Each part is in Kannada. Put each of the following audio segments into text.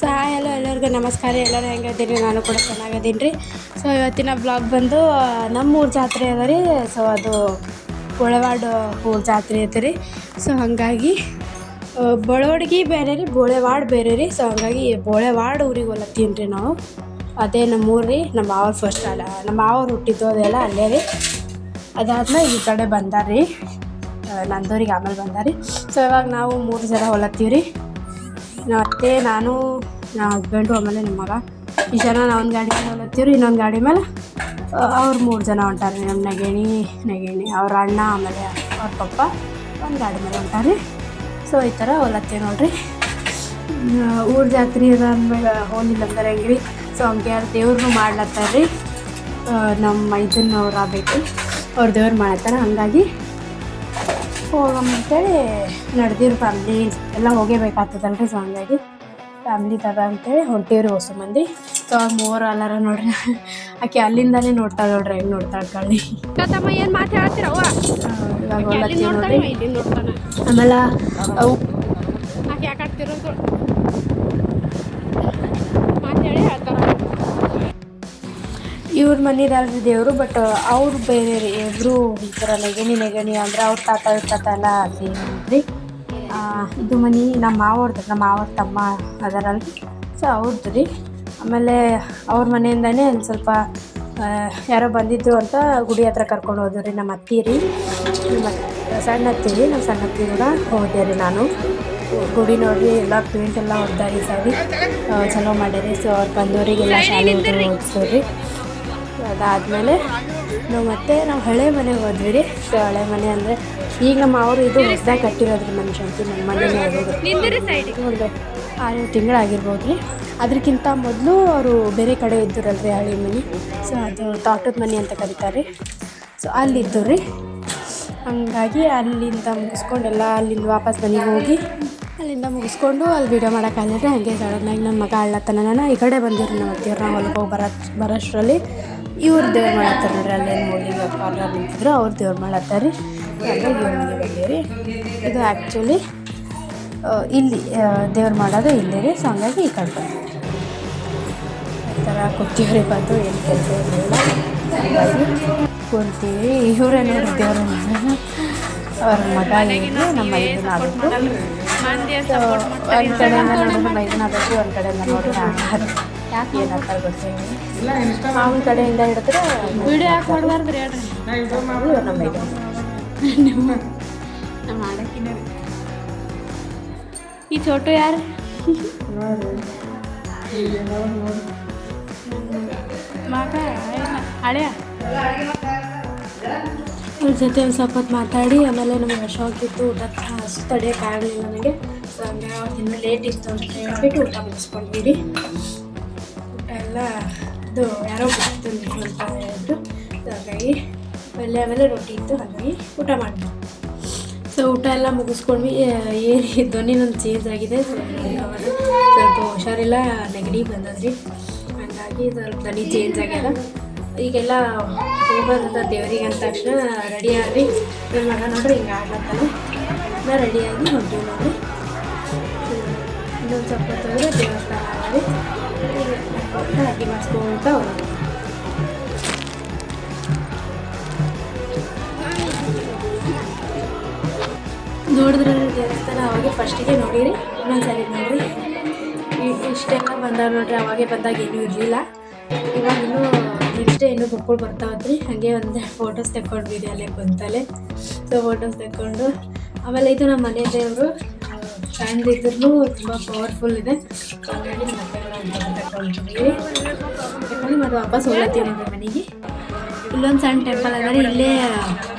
ಸೊ ಹಲೋ ಎಲ್ಲರಿಗೂ ನಮಸ್ಕಾರ. ಎಲ್ಲರೂ ಹೆಂಗಿದ್ದೀನಿ ನಾನು ಕೂಡ ಚೆನ್ನಾಗಿದ್ದೀನಿ ರೀ. ಸೊ, ಇವತ್ತಿನ ಬ್ಲಾಗ್ ಬಂದು ನಮ್ಮ ಊರು ಜಾತ್ರೆ ಅದ ರೀ. ಸೊ, ಅದು ಬೋಳೆವಾಡ ಊರು ಜಾತ್ರೆ ಐತೆ ರೀ. ಸೊ, ಹಾಗಾಗಿ ಬಳವಡ್ಗಿ ಬೇರೆ ರೀ ಬೋಳೆವಾಡ ಬೇರೆ ರೀ. ಸೊ, ಹಾಗಾಗಿ ಬೋಳೆವಾಡ ಊರಿಗೆ ಹೊಲತ್ತೀನಿ ರೀ ನಾವು. ಅದೇ ನಮ್ಮ ಊರು ರೀ, ನಮ್ಮ ಅವ್ರು ಫಸ್ಟ್ ಅಲ್ಲ, ನಮ್ಮ ಮಾವ್ರು ಹುಟ್ಟಿದ್ದು ಅದೆಲ್ಲ ಅಲ್ಲೇ ರೀ. ಅದಾದ್ಮೇಲೆ ಈ ಕಡೆ ಬಂದಾರ್ರಿ ನಂದೂರಿಗೆ ಆಮೇಲೆ ಬಂದಾರಿ ಸೊ, ಇವಾಗ ನಾವು ಮೂರು ಜನ ಹೊಲತ್ತೀವಿ ರೀ. ನಮ್ಮ ಅತ್ತೆ ನಾನು ನಮ್ಮ ಹಸ್ಬೆಂಡು, ಆಮೇಲೆ ನಮ್ಮ ಮಗ. ಈ ಜನ ನಾವು ಒಂದು ಗಾಡಿ ಮೇಲೆ ಹೊಲತ್ತೀವಿ ರೀ ಇನ್ನೊಂದು ಗಾಡಿ ಮೇಲೆ. ಅವ್ರು ಮೂರು ಜನ ಹೊಂಟಾರೆ ನಮ್ಮ ನೆಗೇಣಿ ನೆಗೇಣಿ, ಅವ್ರ ಅಣ್ಣ, ಆಮೇಲೆ ಅವ್ರ ಪಪ್ಪ. ಒಂದು ಗಾಡಿ ಮೇಲೆ ಹೊಂಟಾರೆ. ಸೊ ಈ ಥರ ಹೊಲತ್ತೇವೆ ನೋಡ್ರಿ. ಊರ ಜಾತ್ರೆ ಅದ ಅಂದ್ಮೇಲೆ ಹೋಲಿಲ್ಲ ಅಂದ್ರೆ ಹೆಂಗ್ರಿ? ಸೊ ಹಂಗೆ ಯಾರು ದೇವ್ರನ್ನೂ ಮಾಡ್ಲತ್ತಾರ ರೀ ನಮ್ಮ ಮೈದನ್ ಅವ್ರು ಆಗ್ಬೇಕು. ಅವ್ರ ದೇವ್ರು ಮಾಡತ್ತಾರ ಹಂಗಾಗಿ ಹೋಗಂತೇಳಿ ನಡೆದಿರು ಫ್ಯಾಮ್ಲಿ ಎಲ್ಲ ಹೋಗೇಬೇಕಾಗ್ತದಲ್ರಿ ಸೊ ಹಂಗಾಗಿ ಫ್ಯಾಮ್ಲಿ ತದ ಅಂತೇಳಿ ಹೊಂಟೀವ್ರಿ ಹೊಸ ಮಂದಿ. ಸೊ ಅವ್ರು ಮೂವರು ಅಲ್ಲಾರ ನೋಡ್ರಿ. ಆಕೆ ಅಲ್ಲಿಂದಾನೇ ನೋಡ್ತಾ ನೋಡ್ರಿ ಹೆಂಗೆ ನೋಡ್ತಾ ಕಳ್ಳಿ ಏನ್ ಮಾತು ಹೇಳ್ತಿರವ್ವ ಇವಾಗ ನೋಡ್ರಿ. ಆಮೇಲೆ ಅವು ಆಕೆ ಯಾಕೆ ಇವ್ರ ಮನೆಯದಲ್ರಿ ದೇವರು ಬಟ್ ಅವ್ರು ಬೇರೆ ರೀ ಇಬ್ಬರು ಈ ಥರ ನೆಗಣಿ ನೆಗಣಿ ಅಂದ್ರೆ ಅವ್ರ ತಾತ, ಇವ್ರ ತಾತ ಎಲ್ಲ ಸೇರಿ ಇದು ಮನೆ ನಮ್ಮ ಮಾವರ್ದು, ನಮ್ಮ ಮಾವ್ರ ತಮ್ಮ ಅದಾರಲ್ರಿ. ಸೊ ಅವ್ರದ್ದು ರೀ. ಆಮೇಲೆ ಅವ್ರ ಮನೆಯಿಂದನೇ ಒಂದು ಸ್ವಲ್ಪ ಯಾರೋ ಬಂದಿದ್ರು ಅಂತ ಗುಡಿ ಹತ್ರ ಕರ್ಕೊಂಡು ಹೋದ್ರು ನಮ್ಮ ಅತ್ತಿ ರೀ. ನಮ್ಮ ಸಣ್ಣ ಅತ್ತಿ ರೀ, ನಮ್ಮ ಸಣ್ಣ ಅತ್ತಿ ಕೂಡ ಹೋದೆ ರೀ ನಾನು. ಗುಡಿ ನೋಡ್ರಿ, ಎಲ್ಲ ಪೇಂಟ್ ಎಲ್ಲ ಹೊಡ್ದಾರಿ ಸಾರಿ. ಚಲೋ ಮಾಡ್ಯಾರಿ. ಸೊ ಅವ್ರು ಬಂದವರಿಗೆಲ್ಲ ಶಾಲೆ ಓದಿಸೋರಿ ಅದಾದಮೇಲೆ ನಾವು ಮತ್ತೆ ನಾವು ಹಳೆ ಮನೆಗೆ ಹೋದ್ವಿ ರೀ ಸೊ ಹಳೆ ಮನೆ ಅಂದರೆ ಈಗ ನಮ್ಮ ಅವರು ಇದು ಹೊಸದಾಗಿ ಕಟ್ಟಿರೋದ್ರಿ ನಮ್ಮ ಶಾಂತಿ ನಮ್ಮ ಮನೆಯೇ ಆಗೋದು ಒಂದು ಆರು ತಿಂಗಳಾಗಿರ್ಬೋದು ರೀ ಅದಕ್ಕಿಂತ ಮೊದಲು ಅವರು ಬೇರೆ ಕಡೆ ಇದ್ದರಲ್ರಿ ಹಳೆ ಮನೆ. ಸೊ ಅದು ತೋಟದ ಮನೆ ಅಂತ ಕರೀತಾರೆ ಸೊ ಅಲ್ಲಿದ್ದು ರೀ ಹಂಗಾಗಿ ಅಲ್ಲಿಂದ ಮುಗಿಸ್ಕೊಂಡು ಎಲ್ಲ ಅಲ್ಲಿಂದ ವಾಪಸ್ ಮನೆಗೆ ಹೋಗಿ ಅಲ್ಲಿಂದ ಮುಗಿಸ್ಕೊಂಡು ಅಲ್ಲಿ ವೀಡಿಯೋ ಮಾಡೋಕ್ಕಾಗಿದ್ರೆ ಹಂಗೆ ಸಡನ್ನಾಗಿ ನನ್ನ ಮಗ ಅಳ್ಳತ್ತನ ನಾನು ಈ ಕಡೆ ಬಂದಿರು ನಮ್ಮ ಅತ್ತಿಯವ್ರನ್ನ ನಾವು ಹೊಲಕ್ಕೆ ಹೋಗಿ ಬರೋ ಬರೋಷ್ಟರಲ್ಲಿ. ಇವ್ರು ದೇವ್ರು ಮಾಡತ್ತಾರ ನೋಡ್ರಿ ಅಲ್ಲೇನು ಮೂಲಿಗೆ ಪಾರ್ಲರ್ ನಿಂತಿದ್ರು ಅವ್ರು ದೇವ್ರು ಮಾಡತ್ತಾರೆ ರೀ. ಹಾಗಾಗಿ ಇವ್ರ ಮನೆಗೆ ಬಂದೀವಿ ಇದು ಆ್ಯಕ್ಚುಲಿ ಇಲ್ಲಿ ದೇವ್ರು ಮಾಡೋದು ಇಲ್ಲೇ ರೀ ಸೊ ಹಂಗಾಗಿ ಈ ಕಡೆ ಬಂದ್ವಿ. ಈ ಥರ ಕೂತೀವ್ರಿ ಬಂದು ಏನು ಕೆಲಸ ಇರಲಿಲ್ಲ ಹಂಗಾಗಿ ಕುಂತೀವಿ ಇವರೇ ನೋಡಿ ದೇವ್ರು ಅವ್ರ ಮಗ ಏನು ನಮ್ಮ ಮಂದಿ ಸೊ ಒಂದು ಕಡೆಯಿಂದ ನೋಡಿದ್ರೆ ಮೈದನ ಆಗಬೇಕು ಒಂದು ಕಡೆಯಿಂದ ನೋಡಿದ್ರೆ ಯಾಕೆ ಅವನ ಕಡೆಯಿಂದ ಹಿಡಿದ್ರೆ ವಿಡಿಯೋ ಯಾಕೆ ಹೇಳ್ರಿ. ನಮ್ಮ ನಮ್ಮ ಈ ಚೋಟು ಯಾರು? ಮಗ ಹಳೆಯ ಅವ್ರ ಜೊತೆ ಒಂದು ಸ್ವಲ್ಪ ಹೊತ್ತು ಮಾತಾಡಿ ಆಮೇಲೆ ನಮಗೆ ಶಾಕ್ ಇತ್ತು ಊಟ ಹಸು ತಡೆಯೋಕ್ಕಾಗಲಿಲ್ಲ ನನಗೆ ಸೊ ಹಂಗೆ ಅವ್ರು ಲೇಟ್ ಇತ್ತು ಅಂತ ಹೇಳ್ಬಿಟ್ಟು ಊಟ ಮುಗಿಸ್ಕೊಂಡಿರಿ ಎಲ್ಲ ಇದು ಯಾರೋ ಗೊತ್ತು ಅಂತ ಹೇಳಿದ್ರು ಹಾಗಾಗಿ ಪಲ್ಯ ಆಮೇಲೆ ರೊಟ್ಟಿ ಇತ್ತು. ಹಾಗಾಗಿ ಊಟ ಮಾಡಿದ್ವಿ. ಸೊ ಊಟ ಎಲ್ಲ ಮುಗಿಸ್ಕೊಂಡ್ವಿ. ಏನು ಧ್ವನಿ ನನ್ನ ಚೇಂಜ್ ಆಗಿದೆ. ಸ್ವಲ್ಪ ಹುಷಾರಿಲ್ಲ. ನೆಗಡಿ ಬಂದದ್ರಿ. ಹಾಗಾಗಿ ಸ್ವಲ್ಪ ಧ್ವನಿ ಚೇಂಜ್ ಆಗ್ಯದ. ಈಗೆಲ್ಲ ಹೋಗೋದಂತ ದೇವರಿಗೆ ಅಂದ ತಕ್ಷಣ ರೆಡಿ ಆಗ್ರಿ ನನ್ನ ಮಗ ನೋಡ್ರಿ, ಹಿಂಗೆ ಆಗ್ಲತ್ತಾನೆ ನಾ ರೆಡಿಯಾಗಿ ಹೊಂಟೀವಿ ನೋಡ್ರಿ. ಇನ್ನೊಂದು ಸ್ವಲ್ಪ ಹೊತ್ತಂದ್ರೆ ದೇವಸ್ಥಾನ ಆಗಲಿ ಅಡುಗೆ ಮಾಡಿಸ್ಕೊಂತ ಹೋಗೋದು ನೋಡಿದ್ರೆ ದೇವಸ್ಥಾನ ಅವಾಗೆ ಫಸ್ಟಿಗೆ ನೋಡಿರಿ ಇನ್ನೊಂದ್ಸರಿ ನೋಡಿರಿ. ಇಷ್ಟೆಲ್ಲ ಬಂದಾಗ ನೋಡ್ರಿ, ಅವಾಗೆ ಬಂದಾಗ ಏನೂ ಇರಲಿಲ್ಲ. ಇವಾಗ ಇನ್ನೂ ನೆಕ್ಸ್ಟ್ ಇನ್ನೂ ಮಕ್ಕಳು ಬರ್ತಾವತ್ರಿ ಹಾಗೆ ಒಂದು ಫೋಟೋಸ್ ತೆಕ್ಕೊಂಡ್ವಿ ಅಲ್ಲೇ ಕುಂತಲ್ಲೇ. ಸೊ ಫೋಟೋಸ್ ತೆಕ್ಕೊಂಡು, ಆಮೇಲೆ ಇದು ನಮ್ಮ ಮನೆ ದೇವರು. ಸಣ್ಣ ಇದ್ರೂ ತುಂಬ ಪವರ್ಫುಲ್ ಇದೆ. ಹಾಗಾಗಿ ತಗೊಂಡಿದ್ದೀವಿ ತಗೊಂಡು ಮತ್ತೆ ವಾಪಸ್ ಹೋಗ್ಲತ್ತೀವಿ ನೋಡ್ರಿ ಮನೆಗೆ. ಇಲ್ಲೊಂದು ಸಣ್ಣ ಟೆಂಪಲ್ ಅದ ರೀ ಇಲ್ಲೇ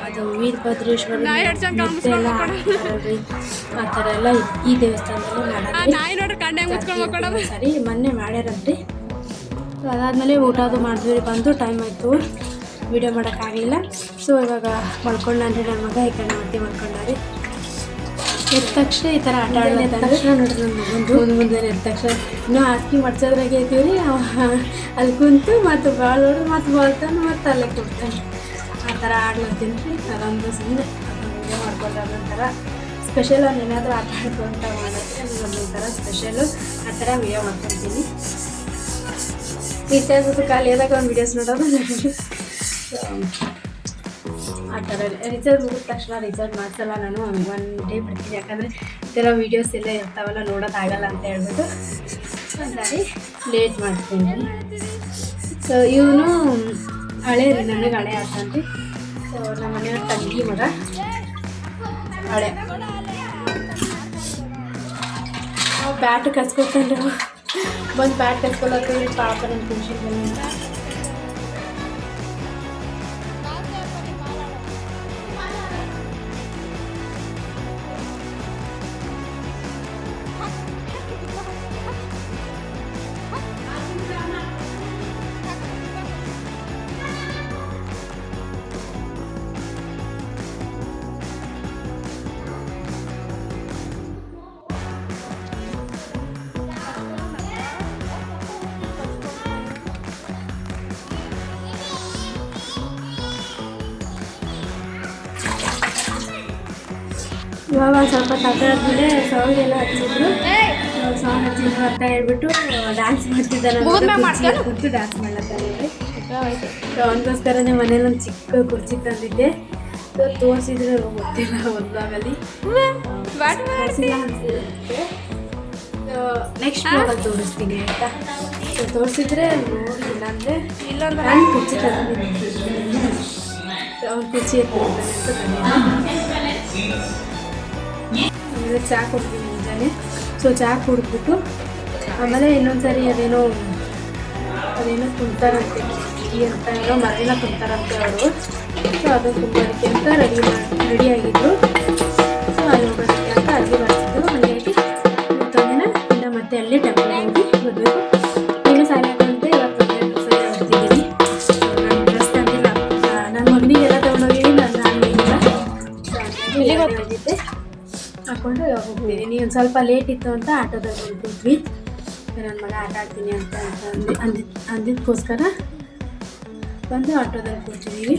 ಅದು ವೀರಭದ್ರೇಶ್ವರ ಎಲ್ಲ ಆ ಥರ ಎಲ್ಲ ಈ ದೇವಸ್ಥಾನದಲ್ಲಿ ಸರಿ ಮೊನ್ನೆ ಮಾಡ್ಯಾರಂತೆ ಸೊ ಅದಾದಮೇಲೆ ಊಟ ಅದು ಮಾಡಿದ್ವಿ ಬಂದು ಟೈಮ್ ಆಯಿತು. ವಿಡಿಯೋ ಮಾಡೋಕ್ಕಾಗಲಿಲ್ಲ. ಸೊ ಇವಾಗ ಮಲ್ಕೊಂಡ್ರಿ ನನ್ನ ಮಗ ಈ ಕಡೆ ಮತ್ತೆ ಮಲ್ಕೊಂಡಾರಿ. ಎದ್ದ ತಕ್ಷಣ ಈ ಥರ ಆಟ ಆಡೋದು ತಕ್ಷಣ ಒಂದು ಮಗಂದು ಮುಂದೆ ಮುಂದೆ ಎದ್ದ ತಕ್ಷಣ. ಇನ್ನೂ ಹಾಕಿ ಮಡ್ಸೋದ್ರಾಗೆ ಇದ್ದೀವಿ ಅಲ್ಲಿ ಕುಂತು ಮತ್ತು ಬಾಲ್ ಹೊಡೆದು ಮತ್ತು ಬಾಳ್ತಾನೆ ಮತ್ತು ಅಲ್ಲೇ ಕೊಡ್ತಾನೆ. ಆ ಥರ ಆಡ್ಲತ್ತೀನಿ ರೀ ಅದೊಂದು ಸುಮ್ಮನೆ ಅದೊಂದು ಮಾಡ್ಕೊಂಡ್ರೆ ಅದೊಂಥರ ಸ್ಪೆಷಲ್ ಅವ್ನು ಏನಾದರೂ ಆಟ ಆಡ್ಕೊಂತ ಮಾಡಿದ್ರೆ ಒಂದು ಒಂಥರ ಸ್ಪೆಷಲು ಆ ಥರ ವಿಡಿಯೋ ಮಾಡ್ಕೊತೀನಿ. ರೀಚಾರ್ಜ್ ಖಾಲಿ ಆದಾಗ ಒಂದು ವೀಡಿಯೋಸ್ ನೋಡೋದು ಆ ಥರ ರಿಚಾರ್ಜ್ ಮುಗಿದ ತಕ್ಷಣ ರಿಚಾರ್ಜ್ ಮಾಡಿಸಲ್ಲ ನಾನು. ಒನ್ ಡೇ ಬಿಡ್ತೀನಿ. ಯಾಕಂದರೆ ಥರ ವೀಡಿಯೋಸ್ ಎಲ್ಲ ಇರ್ತಾವಲ್ಲ ನೋಡೋಕ್ಕಾಗಲ್ಲ ಅಂತ ಹೇಳ್ಬಿಟ್ಟು ಹಾಗಾಗಿ ಲೇಟ್ ಮಾಡ್ತೀನಿ. ಸೊ ಇವನು ಹಳೆ ರೀ, ನನಗೆ ಹಳೆ ಆತನ್ರಿ ಸೊ ನಮ್ಮ ಮನೆಯವ್ರ ತಂಗಿ ಮಗ. ಹಳೆ. ಬ್ಯಾಟ್ ಕಸ್ಕೊತಾನೆ ಬಂದು ಬ್ಯಾಟ್ ಕಸ್ಕೊಳತ್ತೀವಿ ಪಾಪ ನನ್ನ ಖುಷಿ ಇವಾಗ ಸ್ವಲ್ಪ ಸ್ವಲ್ಪ ಸಾಂಗ್ ಎಲ್ಲ ಹಚ್ಚಿದ್ರು. ಸಾಂಗ್ ಹಚ್ಚಿದ್ರು ಅಂತ ಹೇಳ್ಬಿಟ್ಟು ಡ್ಯಾನ್ಸ್ ಮಾಡ್ತಿದ್ದಾನೆ ಕೂತು ಡ್ಯಾನ್ಸ್ ಮಾಡ್ಲತ್ತಾನೆ ಅವನಿಗೋಸ್ಕರನೇ ಮನೇಲಿ ಒಂದು ಚಿಕ್ಕ ಕುರ್ಚಿ ತಂದಿದ್ದೆ. ತೋರಿಸಿದ್ರೆ ಗೊತ್ತಿಲ್ಲ ಒಂದಾಗಲಿ ನೆಕ್ಸ್ಟ್ ಬ್ಲಾಗಲ್ಲಿ ತೋರಿಸ್ತೀನಿ ಆಯ್ತಾ? ಸೊ ತೋರಿಸಿದ್ರೆ ನೋಡಿ ಇಲ್ಲಾಂದ್ರೆ ಇಲ್ಲಂದ್ರೆ ನಾನು ಕುರ್ಚಿ ತಂದಿದ್ದೀನಿ. ಅವ್ನ ಕುರ್ಚಿ ಅಂತ ತಂದಿದ್ದೆ ಚಾ ಚಹಾ ಕುಡ್ತೀನಿ ಮುಂಜಾನೆ. ಸೊ ಚಹಾ ಕುಡಿದ್ಬಿಟ್ಟು ಆಮೇಲೆ ಇನ್ನೊಂದು ಸರಿ ಅದೇನೋ ಅದೇನೋ ಕುಂತಾರಂತೆ ಈ ಅಂತ ಏನೋ ಮರಳಿನ ಕುಂತಾರಂತೆ ಅವರು. ಸೊ ಅದು ಕುಂಬಾರಿಕೆ ಅಂತ ರೆಡಿ ಮಾಡಿ ರೆಡಿ ಆಗಿದ್ರು. ಸೊ ಅಲ್ಲಿ ಹೋಗೋದಕ್ಕೆ ಅಂತ ಅಡುಗೆ ಬರ್ತಿದ್ರು ಹಾಗಾಗಿ ಮತ್ತೊಂದಿನ ಇಲ್ಲ ಮತ್ತೆ ಅಲ್ಲಿ ಟೆಂಪಲ್ ಹೋಗಿ ಬರಬೇಕು. ಇನ್ನು ಸಾಯಂಕಾಲ ಇವತ್ತು ಸರಿ ಹೋಗ್ತಿದ್ದೀನಿ ನಾನು ಡ್ರೆಸ್ ತಂದಿಲ್ಲ ನನ್ನ ಮಗನಿಗೆಲ್ಲ ತೊಗೊಂಡೋಗಿದ್ದೀನಿ ನಾನು ನಾನು ಇಲ್ಲ ಸೊ ಹಾಗಾಗಿ ಹಾಕೊಂಡು ಹೋಗ್ತೀನಿ ನೀವು ಒಂದು ಸ್ವಲ್ಪ ಲೇಟ್ ಇತ್ತು ಅಂತ ಆಟೋದಲ್ಲಿ ಹೊರಟಿದ್ವಿ. ನನ್ನ ಮಗ ಆಟ ಆಡ್ತೀನಿ ಅಂತ ಅಂತ ಅಂದಿ ಅಂದಿದ್ ಅಂದಿದ್ದಕ್ಕೋಸ್ಕರ ಬಂದು ಆಟೋದಲ್ಲಿ ಕೂತಿದ್ದೀವಿ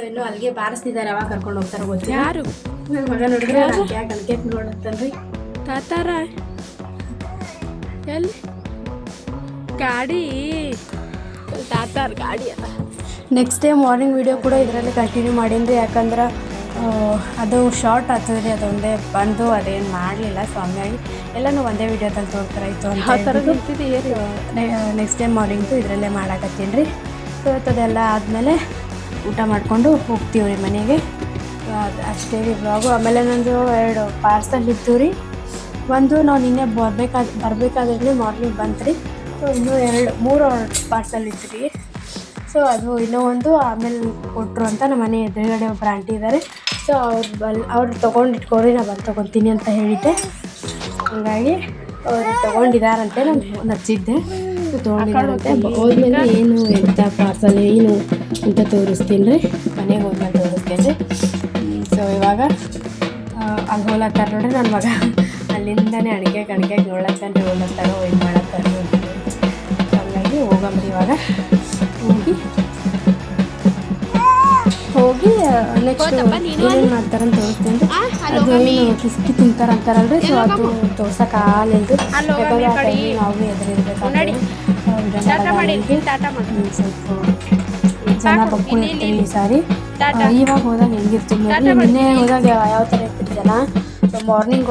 ಇನ್ನು ಅಲ್ಲಿಗೆ ಬಾರಿಸ್ತಿದ್ದಾರೆ ಯಾವಾಗ ಕರ್ಕೊಂಡು ಹೋಗ್ತಾರೆ ಗೊತ್ತಿಲ್ಲ. ಯಾರು? ನನ್ನ ಮಗ ನೋಡಿದ್ರೆ ಯಾಕೆ ಅಲ್ಲಿಗೆ ನೋಡುತ್ತನ್ರಿ ತಾತಾರ? ಎಲ್ಲಿ? ಗಾಡಿ? ತಾತಾರ ಗಾಡಿ ಅಲ್ಲ. ನೆಕ್ಸ್ಟ್ ಡೇ ಮಾರ್ನಿಂಗ್ ವಿಡಿಯೋ ಕೂಡ ಇದರಲ್ಲಿ ಕಂಟಿನ್ಯೂ ಮಾಡೀನಿ ಯಾಕಂದ್ರೆ ಆ, ಅದು ಶಾರ್ಟ್ ಆಗ್ತದ್ರಿ ಅದೊಂದೇ ಬಂದು ಅದೇನು ಮಾಡಲಿಲ್ಲ ಸೊ ಹಂಗಾಗಿ ಎಲ್ಲನೂ ಒಂದೇ ವಿಡಿಯೋದಲ್ಲಿ ತೋರ್ತಾರಾಯ್ತು ಇತ್ತು ಆ ಅಂತ ನೆಕ್ಸ್ಟ್ ಡೇ ಮಾರ್ನಿಂಗ್ದು ಇದರಲ್ಲೇ ಮಾಡಾಕತ್ತೀನಿ ರೀ. ಸೊ ಅದೆಲ್ಲ ಆದಮೇಲೆ ಊಟ ಮಾಡಿಕೊಂಡು ಹೋಗ್ತೀವಿ ರೀ ಮನೆಗೆ. ಅದ್- ಅಷ್ಟೇ ರೀ ಬ್ಲಾಗು ಆಮೇಲೆ ನಂದು ಎರಡು ಪಾರ್ಸಲ್ ಇತ್ತು ರೀ. ಒಂದು ನಾವು ನಿನ್ನೆ ಬರ್ಬೇಕಾದ ಬರಬೇಕಾದ್ರೆ ಮಾರ್ನಿಂಗ್ ಬಂತು ರೀ. ಸೊ ಇನ್ನೂ ಎರಡು ಮೂರು ಪಾರ್ಸಲ್ ಇತ್ತು ರೀ. ಸೊ ಅದು ಇನ್ನೂ ಒಂದು ಆಮೇಲೆ ಕೊಟ್ಟರು ಅಂತ ನಮ್ಮ ಮನೆ ಎದುರುಗಡೆ ಒಬ್ಬರು ಆಂಟಿ ಇದ್ದಾರೆ ಸೊ ಅವ್ರು ಬಲ್ ಅವ್ರು ತೊಗೊಂಡು ನಾನು ಬಂದು ತೊಗೊತೀನಿ ಅಂತ ಹೇಳಿದ್ದೆ. ಹಂಗಾಗಿ ಅವ್ರು ತೊಗೊಂಡಿದಾರಂತೆ, ನಾನು ನಚ್ಚಿದ್ದೆ. ತೊಗೊಂಡಿದ್ದಾರಂತೆ ಹೋದ್ಮೇಲೆ ಏನು ಎಂಥ ಪಾರ್ಸಲ್ ಏನು ಅಂತ ತೋರಿಸ್ತೀನಿ ರೀ. ಮನೆಗೆ ಹೋದ್ಮೇಲೆ ತೋರಿಸ್ತೀನಿ ಸೊ ಇವಾಗ ಅಲ್ಲಿ ಹೋಲತ್ತಾರ ನೋಡ್ರಿ ನನ್ನ ಮಗ. ಅಲ್ಲಿಂದನೇ ಅಣಿಕೆ ಕಣಿಕೆ ನೋಡ್ಲತ್ತಾನೆ ಹೋಲತ್ತಾರ ಇದು ಮಾಡತ್ತಾರ ಹಂಗಾಗಿ ಹೋಗಂಬ್ರಿ ಇವಾಗ. ಹೋಗಿ ಹೋಗಿ ನೆಕ್ಸ್ಟ್ ಏನೇನು ಮಾಡ್ತಾರಂತ ತೋರಿಸ್ತೀನಿ ಅದು ಏನು ಕಿಸ್ಕಿ ತಿಂತಾರಂತಾರಲ್ರಿ ಸೊ ಅದು ತೋರ್ಸಕ್ಕೆ ಹೋಗಮ್ಮ ಯಾಕಂದ್ರೆ ಆ ಟೈಮ್ ನಾವು ಎದುರಿರ್ಬೇಕಾದ್ರೆ ಮಾಡಿ ಸ್ವಲ್ಪ ಜನ ಇರ್ತೀವಿ ಈ ಸಾರಿ. ಇವಾಗ ಹೋದಾಗ ಹೆಂಗಿರ್ತೀವಿ ನಿನ್ನೆ ಹೋದಾಗ ಯಾವ ಥರ ಇರ್ತಿತ್ತು ಜನ ಮಾರ್ನಿಂಗ್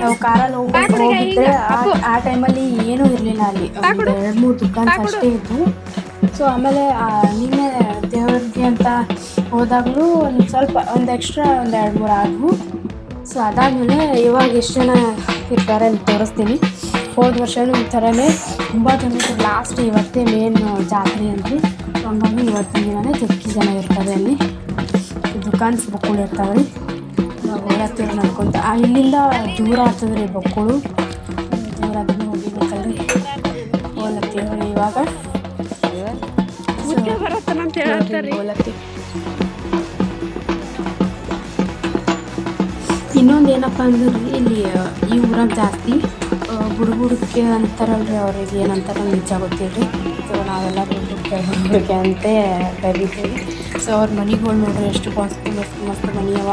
ನಾವು ಕಾರಲ್ಲಿ ಹೋಗಿದ್ರೆ ಆ- ಟೈಮಲ್ಲಿ ಏನೂ ಇರಲಿಲ್ಲ ಅಲ್ಲಿ. ಎರಡು ಮೂರು ದುಕಾನ್ಸ್. ಅಷ್ಟೇ ಇತ್ತು. ಸೊ ಆಮೇಲೆ ನಿನ್ನೆ ದೇವ್ರಿಗೆ ಅಂತ ಹೋದಾಗಲೂ ಒಂದು ಸ್ವಲ್ಪ ಒಂದು ಎಕ್ಸ್ಟ್ರಾ ಒಂದು ಎರಡು ಮೂರು ಆದವು. ಸೊ ಅದಾದಮೇಲೆ ಇವಾಗ ಎಷ್ಟು ಜನ ಇರ್ತಾರೆ ಅಂತ ತೋರಿಸ್ತೀನಿ. ಹೋದ ವರ್ಷವೂ ಈ ಥರನೇ ತುಂಬ ಜನ ಲಾಸ್ಟ್ ಇವತ್ತೇ ಮೇನ್ ಜಾತ್ರೆ ಅಂತ ಹಂಗಾಗಿ ಇವತ್ತಿನ ದಿನವೇ ಜಗ್ಗಿ ಜನ ಇರ್ತಾರೆ ಅಲ್ಲಿ. ದುಕಾನ್ಸ್ ಬಕ್ಕುಳು ಇರ್ತಾವೆ ನಾವು ಹೋಗ್ಲತ್ತೀವಿ ನಡ್ಕೊಂತ ಇಲ್ಲಿಂದ ದೂರ ಆಗ್ತದೆ ರೀ ಬಕ್ಕುಳು. ದೂರ ಅದನ್ನು ಹೋಗಿಬೇಕಲ್ರಿ. ಇವಾಗ. ಇನ್ನೊಂದು ಏನಪ್ಪ ಅಂದ್ರೆ, ಇಲ್ಲಿ, ಈ ಊರಾಗ ಜಾಸ್ತಿ ಬುಡುಬುಡಕ್ಕೆ ಅಂತಾರಲ್ರಿ ಅವ್ರಿಗೆ ಏನಂತಾರ ನಿಜ ಗೊತ್ತಿಲ್ರಿ. ಸೊ ನಾವೆಲ್ಲ ಬುಡುಬುಡಕ್ಕೆ ಅಂತ ಕರಿತೀವಿ. ಸೊ ಅವ್ರ ಮನೆಗಳು ನೋಡ್ರಿ ಎಷ್ಟು ಮಸ್ತ್ ಮಸ್ತ್ ಮಸ್ತ್ ಮನೆ ಅವ.